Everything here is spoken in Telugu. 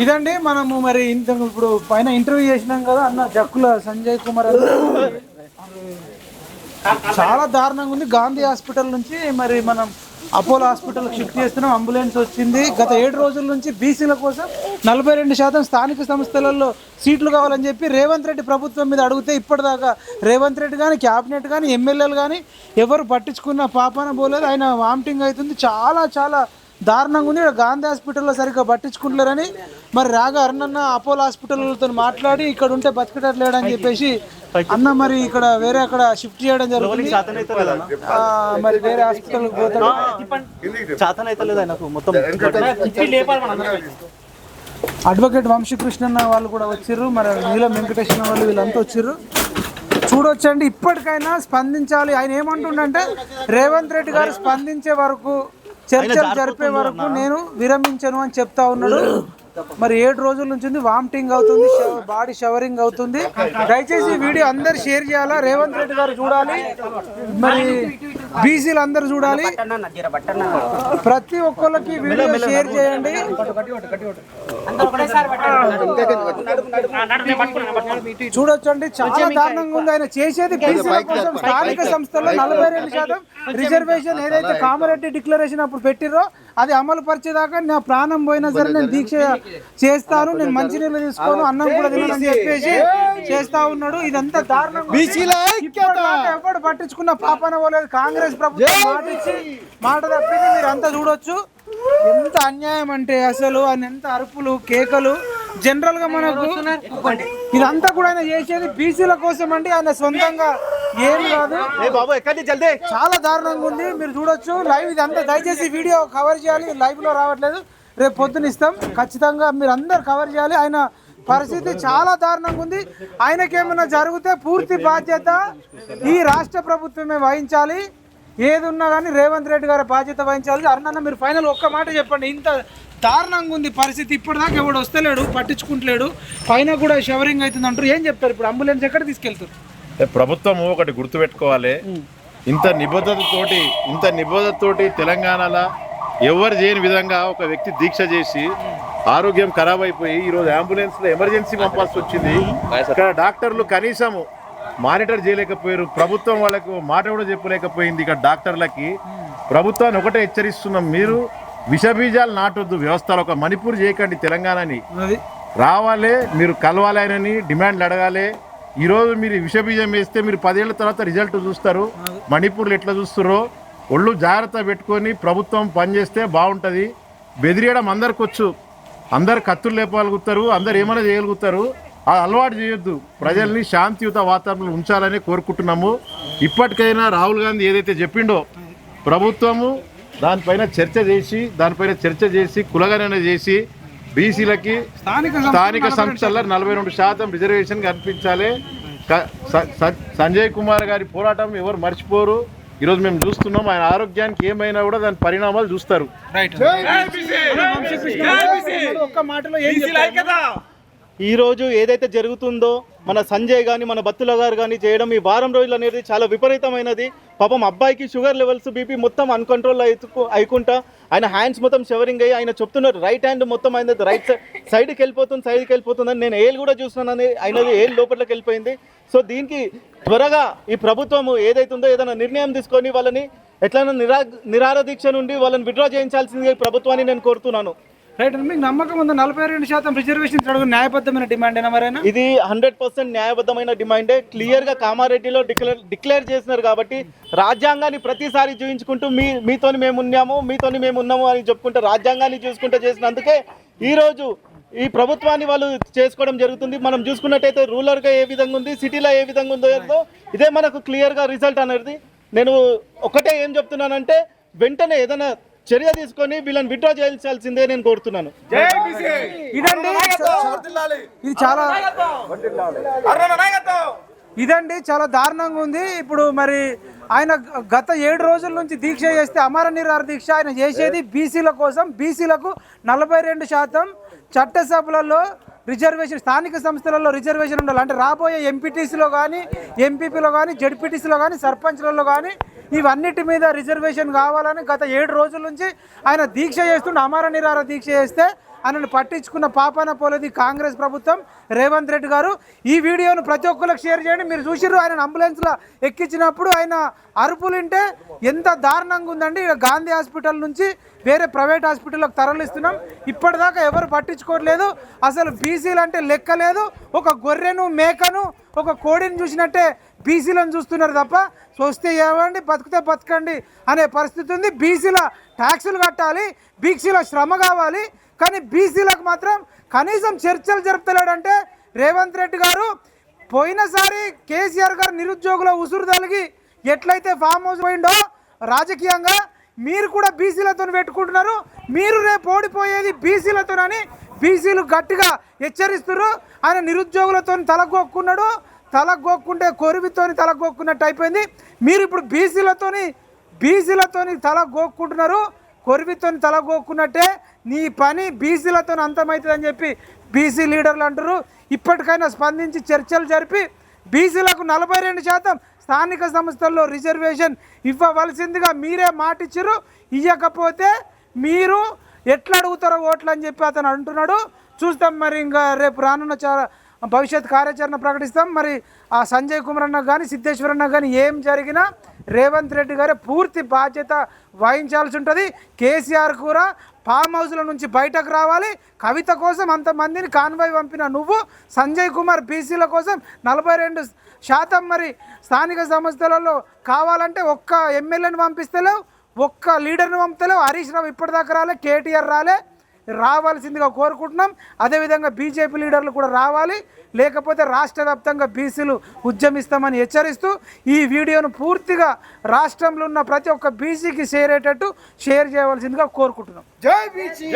ఇదండి మనము మరి ఇంత ఇప్పుడు పైన ఇంటర్వ్యూ చేసినాం కదా అన్న జక్కుల సంజయ్ కుమార్ చాలా దారుణంగా ఉంది. గాంధీ హాస్పిటల్ నుంచి మరి మనం అపోలో హాస్పిటల్ షిఫ్ట్ చేస్తున్నాం అంబులెన్స్ వచ్చింది. గత ఏడు రోజుల నుంచి బీసీల కోసం నలభై రెండు శాతం స్థానిక సంస్థలలో సీట్లు కావాలని చెప్పి రేవంత్ రెడ్డి ప్రభుత్వం మీద అడిగితే ఇప్పటిదాకా రేవంత్ రెడ్డి కానీ క్యాబినెట్ కానీ ఎమ్మెల్యేలు కానీ ఎవరు పట్టించుకున్న పాపాన పోలేదు. ఆయన వామిటింగ్ అవుతుంది. చాలా చాలా దారుణంగా ఉంది. ఇక్కడ గాంధీ హాస్పిటల్లో సరిగ్గా పట్టించుకుంటలేరని మరి రాగా అరుణన్న అపోలో హాస్పిటల్తో మాట్లాడి ఇక్కడ ఉంటే బతికేటట్లేడని చెప్పేసి అన్న మరి ఇక్కడ వేరే అక్కడ షిఫ్ట్ చేయడం జరుగుతుంది. మరి వేరే హాస్పిటల్కి పోతాడు. అడ్వకేట్ వంశీకృష్ణన్న వాళ్ళు కూడా వచ్చిర్రు. మరి నీలం వెంకటేశ్వర వాళ్ళు వీళ్ళంతా వచ్చిర్రు. చూడొచ్చండి ఇప్పటికైనా స్పందించాలి. ఆయన ఏమంటుండంటే రేవంత్ రెడ్డి గారు స్పందించే వరకు చర్చలు జరిపే వరకు నేను విరమించను అని చెప్తా ఉన్నాడు. మరి ఏడు రోజుల నుంచి ఉంది వామిటింగ్ అవుతుంది బాడీ షవరింగ్ అవుతుంది. దయచేసి ఈ వీడియో అందరు షేర్ చేయాలా? రేవంత్ రెడ్డి గారు చూడాలి. మరి బీసీలు అందరు చూడాలి. ప్రతి ఒక్కరికి వీడియో షేర్ చేయండి. చూడొచ్చండి. చాలా దారుణంగా ఉంది. ఆయన చేసేది బీసీల కోసం స్థానిక సంస్థల్లో నలభై రెండు శాతం రిజర్వేషన్ ఏదైతే కామారెడ్డి డిక్లరేషన్ అప్పుడు పెట్టిరో అది అమలు పరిచేదాకా నా ప్రాణం పోయినా సరే నేను దీక్ష చేస్తాను. నేను మంచినీళ్ళు తీసుకోను అన్నం కూడా తినని చెప్పేసి చేస్తా ఉన్నాడు. ఇదంతా దారుణం ఎవడు పట్టించుకున్న పాపన పోలేదు. కాంగ్రెస్ ప్రభుత్వం మాట ఇచ్చి మాట తప్పింది మీరు అంతా చూడొచ్చు. ఎంత అన్యాయం అంటే అసలు ఆయన ఎంత అరుపులు కేకలు. జనరల్గా మనకు ఇదంతా కూడా ఆయన చేసేది బీసీల కోసం అంటే ఆయన సొంతంగా ఏం కాదు. బాబు ఎక్కడి జల్దీ? చాలా దారుణంగా ఉంది మీరు చూడొచ్చు. లైవ్ ఇదంతా దయచేసి వీడియో కవర్ చేయాలి. లైవ్లో రావట్లేదు. రేపు పొద్దున ఇస్తాం. ఖచ్చితంగా మీరు అందరు కవర్ చేయాలి. ఆయన పరిస్థితి చాలా దారుణంగా ఉంది. ఆయనకేమైనా జరిగితే పూర్తి బాధ్యత ఈ రాష్ట్ర ప్రభుత్వమే వహించాలి. ఏది ఉన్నా కానీ రేవంత్ రెడ్డి గారి బాధ్యత వహించాలి అరుణన్న మీరు ఫైనల్ ఒక్క మాట చెప్పండి. ఇంత దారుణంగా ఉంది పరిస్థితి. ఇప్పటిదాకా ఎవడు వస్తలేడు పట్టించుకుంటలేడు. పైన కూడా షవరింగ్ అవుతుంది అంటారు. ఏం చెప్తారు ఇప్పుడు? అంబులెన్స్ ఎక్కడ తీసుకెళ్తారు? అంటే ప్రభుత్వము ఒకటి గుర్తుపెట్టుకోవాలి. ఇంత నిబద్ధతతోటి ఇంత నిబద్ధతతోటి తెలంగాణలో ఎవరు చేయని విధంగా ఒక వ్యక్తి దీక్ష చేసి ఆరోగ్యం ఖరాబ్ అయిపోయి ఈరోజు అంబులెన్స్లో ఎమర్జెన్సీ పంపాల్సి వచ్చింది. ఇక్కడ డాక్టర్లు కనీసము మానిటర్ చేయలేకపోయారు. ప్రభుత్వం వాళ్ళకు మాట కూడా చెప్పలేకపోయింది. ఇక్కడ డాక్టర్లకి ప్రభుత్వాన్ని ఒకటే హెచ్చరిస్తున్నాం. మీరు విషబీజాలు నాటొద్దు. వ్యవస్థలో ఒక మణిపూర్ చేయకండి తెలంగాణని. రావాలి మీరు కలవాలని డిమాండ్లు అడగాలి. ఈరోజు మీరు విషబీజం వేస్తే మీరు పదేళ్ళ తర్వాత రిజల్ట్ చూస్తారు. మణిపూర్లో ఎట్లా చూస్తారో ఒళ్ళు జాగ్రత్త పెట్టుకొని ప్రభుత్వం పనిచేస్తే బాగుంటుంది. బెదిరియడం అందరికి వచ్చు అందరు కత్తులు లేపగలుగుతారు. అందరు ఏమైనా చేయగలుగుతారు. అలవాటు చేయొద్దు. ప్రజల్ని శాంతియుత వాతావరణంలో ఉంచాలని కోరుకుంటున్నాము. ఇప్పటికైనా రాహుల్ గాంధీ ఏదైతే చెప్పిండో ప్రభుత్వము దానిపైన చర్చ చేసి దానిపైన చర్చ చేసి కులగణన చేసి బీసీలకి స్థానిక స్థానిక సంస్థల్లో నలభై రెండు శాతం రిజర్వేషన్ కల్పించాలి. క- స- స- సంజయ్ కుమార్ గారి పోరాటం ఎవరు మర్చిపోరు. ఈరోజు మేము చూస్తున్నాం. ఆయన ఆరోగ్యానికి ఏమైనా కూడా దాని పరిణామాలు చూస్తారు. రైట్. ఒక్క మాటలో ఈరోజు ఏదైతే జరుగుతుందో మన సంజయ్ కానీ మన బత్తుల గారు కానీ చేయడం ఈ వారం రోజులు అనేది చాలా విపరీతమైనది. పాపం అబ్బాయికి షుగర్ లెవెల్స్ బీపీ మొత్తం అన్కంట్రోల్ అవుతూ అయికుంటా. ఆయన హ్యాండ్స్ మొత్తం షవరింగ్ అయ్యి ఆయన చెప్తున్నారు రైట్ హ్యాండ్ మొత్తం అయిన రైట్ సైడ్కి వెళ్ళిపోతుంది సైడ్కి వెళ్ళిపోతుందని నేను ఏళ్ళు కూడా చూస్తున్నానని ఆయనది ఏళ్ళు లోపలికి వెళ్ళిపోయింది. సో దీనికి త్వరగా ఈ ప్రభుత్వము ఏదైతుందో ఏదైనా నిర్ణయం తీసుకొని వాళ్ళని ఎట్లైనా నిరా నిరార దీక్ష నుండి వాళ్ళని విడ్డ్రా చేయించాల్సిందిగా ప్రభుత్వాన్ని నేను కోరుతున్నాను. రైట్ మీకు నమ్మకం ఉంది? నలభై రెండు శాతం రిజర్వేషన్ అడుగు న్యాయబద్ధమైన డిమాండ్ మరైనా? ఇది హండ్రెడ్ పర్సెంట్ న్యాయబద్ధమైన డిమాండే. క్లియర్గా కామారెడ్డిలో డిక్లేర్ డిక్లేర్ చేసినారు కాబట్టి రాజ్యాంగాన్ని ప్రతిసారి చూపించుకుంటూ మీ మీతోని మేము ఉన్నాము మీతోని మేము ఉన్నాము అని చెప్పుకుంటూ రాజ్యాంగాన్ని చూసుకుంటూ చేసినందుకే ఈ రోజు ఈ ప్రభుత్వాన్ని వాళ్ళు చేసుకోవడం జరుగుతుంది. మనం చూసుకున్నట్టయితే రూరల్గా ఏ విధంగా ఉంది సిటీలో ఏ విధంగా ఉందో ఇదే మనకు క్లియర్గా రిజల్ట్ అనేది నేను ఒకటే ఏం చెప్తున్నానంటే వెంటనే ఏదైనా చర్య తీసుకొని వీళ్ళని విడ్డ్రా చేయించాల్సిందే నేను కోరుతున్నాను. ఇదండి ఇది చాలా ఇదండి చాలా దారుణంగా ఉంది. ఇప్పుడు మరి ఆయన గత ఏడు రోజుల నుంచి దీక్ష చేస్తే అమర నిరాహార దీక్ష ఆయన చేసేది బీసీల కోసం. బీసీలకు నలభై రెండు శాతం చట్టసభలలో రిజర్వేషన్ స్థానిక సంస్థలలో రిజర్వేషన్ ఉండాలి. అంటే రాబోయే ఎంపీటీసీలో కానీ ఎంపీపీలో కానీ జడ్పీటీసీలో కానీ సర్పంచ్లలో కానీ ఇవన్నిటి మీద రిజర్వేషన్ కావాలని గత ఏడు రోజుల నుంచి ఆయన దీక్ష చేస్తుండే. అమర నిరార దీక్ష చేస్తే ఆయనను పట్టించుకున్న పాపాన పోలేది కాంగ్రెస్ ప్రభుత్వం. రేవంత్ రెడ్డి గారు ఈ వీడియోను ప్రతి ఒక్కరికి షేర్ చేయండి. మీరు చూసిర్రు ఆయన అంబులెన్స్లో ఎక్కించినప్పుడు ఆయన అరుపులుంటే ఎంత దారుణంగా ఉందండి. గాంధీ హాస్పిటల్ నుంచి వేరే ప్రైవేట్ హాస్పిటల్లోకి తరలిస్తున్నాం. ఇప్పటిదాకా ఎవరు పట్టించుకోవట్లేదు. అసలు బీసీలు అంటే లెక్క లేదు. ఒక గొర్రెను మేకను ఒక కోడిని చూసినట్టే బీసీలను చూస్తున్నారు తప్ప వస్తే ఏమండి బతికితే బతకండి అనే పరిస్థితి ఉంది. బీసీల ట్యాక్సులు కట్టాలి బీసీల శ్రమ కావాలి. కానీ బీసీలకు మాత్రం కనీసం చర్చలు జరుపుతలేడంటే రేవంత్ రెడ్డి గారు పోయినసారి కేసీఆర్ గారు నిరుద్యోగుల ఉసురు తలిగి ఎట్లయితే ఫామ్ హౌస్ పోయిండో రాజకీయంగా మీరు కూడా బీసీలతో పెట్టుకుంటున్నారు. మీరు రేపు ఓడిపోయేది బీసీలతోనని బీసీలు గట్టిగా హెచ్చరిస్తున్నారు ఆయన నిరుద్యోగులతో తలగొక్కున్నాడు. తలగొక్కుంటే కొరివితోని తలగొక్కున్నట్టు అయిపోయింది. మీరు ఇప్పుడు బీసీలతోని బీసీలతోని తల గోక్కుంటున్నారు కొరివితోని తల గోక్కున్నట్టే నీ పని బీసీలతో అంతమవుతుందని చెప్పి బీసీ లీడర్లు అంటారు ఇప్పటికైనా స్పందించి చర్చలు జరిపి బీసీలకు నలభై రెండు శాతం స్థానిక సంస్థల్లో రిజర్వేషన్ ఇవ్వవలసిందిగా మీరే మాటిచ్చారు. ఇవ్వకపోతే మీరు ఎట్లా అడుగుతారో ఓట్లు అని చెప్పి అతను అంటున్నాడు. చూస్తాం మరి ఇంకా రేపు రానున్న చాలా భవిష్యత్ కార్యాచరణ ప్రకటిస్తాం. మరి ఆ సంజయ్ కుమార్ అన్న కానీ సిద్ధేశ్వర్ అన్న కానీ ఏం జరిగినా రేవంత్ రెడ్డి గారే పూర్తి బాధ్యత వహించాల్సి ఉంటుంది. కేసీఆర్ కూడా ఫామ్ హౌస్ల నుంచి బయటకు రావాలి. కవిత కోసం అంతమందిని కాన్వాయ్ పంపిన నువ్వు సంజయ్ కుమార్ బీసీల కోసం నలభై రెండు శాతం మరి స్థానిక సంస్థలలో కావాలంటే ఒక్క ఎమ్మెల్యేని పంపిస్తలేవు ఒక్క లీడర్ని పంపుతలేవు హరీష్ రావు ఇప్పటిదాకా రాలే కేటీఆర్ రాలే. రావాల్సిందిగా కోరుకుంటున్నాం. అదేవిధంగా బీజేపీ లీడర్లు కూడా రావాలి. లేకపోతే రాష్ట్ర వ్యాప్తంగా బీసీలు ఉద్యమిస్తామని హెచ్చరిస్తూ ఈ వీడియోను పూర్తిగా రాష్ట్రంలో ఉన్న ప్రతి ఒక్క బీసీకి షేర్ అయ్యేటట్టు షేర్ చేయవలసిందిగా కోరుకుంటున్నాం. జై బీసీ.